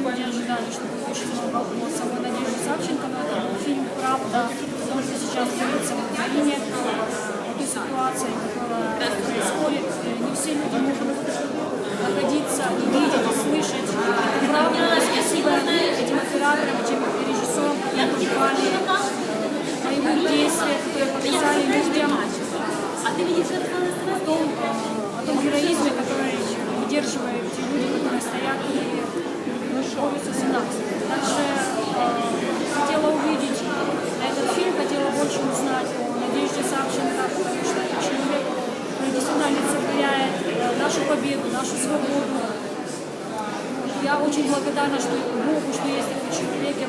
знали, что будет очень много о самой Надежде Савченко, но это был фильм «Правда», потому что сейчас творится в Украине, о той ситуации, которая происходит. Не все люди могут находиться и видеть, и слышать правду. Спасибо этим операторам, этим режиссерам, которые побывали боевых действий, которые показали людям о том, о том героизме, который выдерживают за нас. Также э, хотела увидеть этот фильм, хотела больше узнать о Надежде Савченко, потому что это человек, который действительно олицетворяет э, нашу победу, нашу свободу. Я очень благодарна что Богу, что есть такой человек, я